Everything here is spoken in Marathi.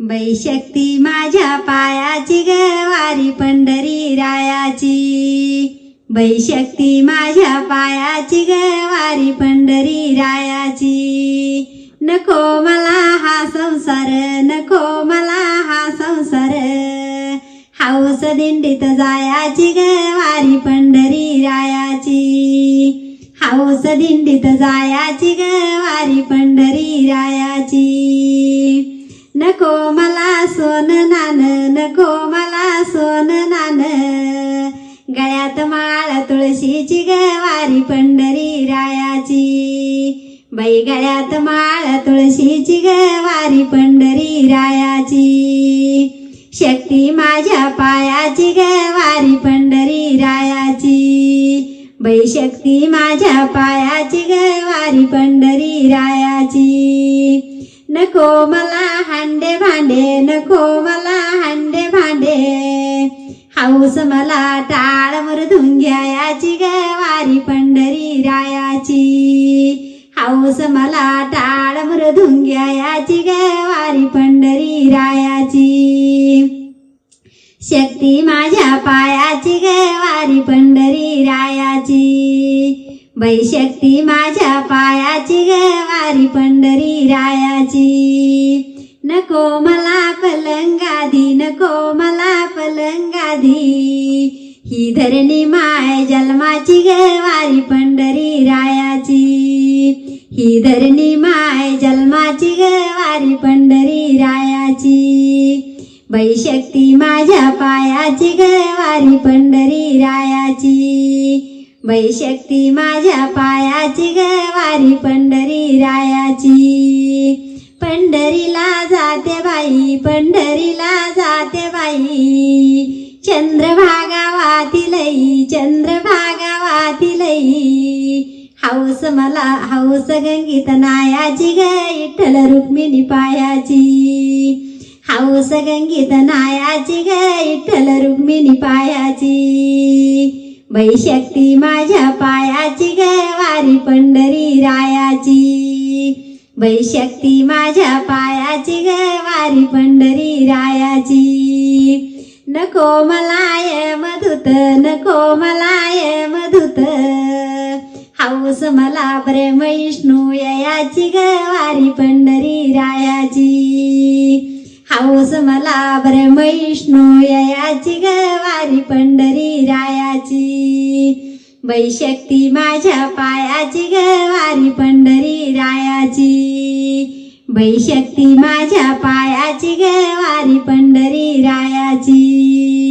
बैशक्ती माझ्या पायाची ग वारी पंढरी रायाची. बैशक्ती माझ्या पायाची ग वारी पंढरी रायाची. नको मला हा संसार नको मला हा संसार. हाऊस दिंडीत जायाची ग वारी पंढरी रायाची. हाऊस दिंडीत जायाची ग वारी पंढरी रायाची. नको मला सोन नान नको मला सोन नान गळ्यात माळ तुळशीची ग पंढरी रायाची. बाई गळ्यात माळ तुळशीची ग पंढरी रायाची. शक्ती माझ्या पायाची ग पंढरी रायाची बाई शक्ती माझ्या पायाची ग पंढरी रायाची. नको मला हांडे भांडे नको मला हांडे भांडे हाऊस मला टाळ मृदून घ्यायाची ग वारी पंढरी रायाची हाऊस मला टाळ मृदून घ्यायाची ग वारी पंढरी रायाची शक्ती माझ्या पायाची ग वारी पंढरी रायाची बैशक्ती माझ्या पायाची गवारी पंढरी रायाची. नको मला पलंगादी नको मला पलंगादी. ही धरणी माय जन्माची गवारी पंढरी रायाची. ही धरणी माय जन्माची गवारी पंढरी रायाची. बैशक्ती माझ्या पायाची गवारी पंढरी रायाची. बैशक्ती माझ्या पायाची ग वारी पंढरी रायाची. पंढरीला जाते बाई पंढरीला जाते बाई. चंद्रभागा चंद्रभागावातीलई चंद्रभागा हाऊस मला हाऊस गंगीत नायाची ग विठ्ठल रुक्मिणी पायाची. हाऊस गंगीत नायाची ग विठ्ठल रुक्मिणी पायाची. बैशक्ती माझ्या पायाची ग पंढरी रायाची. बैशक्ती माझ्या पायाची ग पंढरी रायाची. नको मलाय मधुत नको मलाय मधुत. हाऊस मला प्रेम ययाची गवारी ग पंढरी रायाची. हाऊस मला ब्रह्म ययाची गवारी ग वारी पंढरी राया बैशक्ती माझ्या पायाची ग पंढरी रायाची. बैशक्ती माझ्या पायाची ग पंढरी रायाची.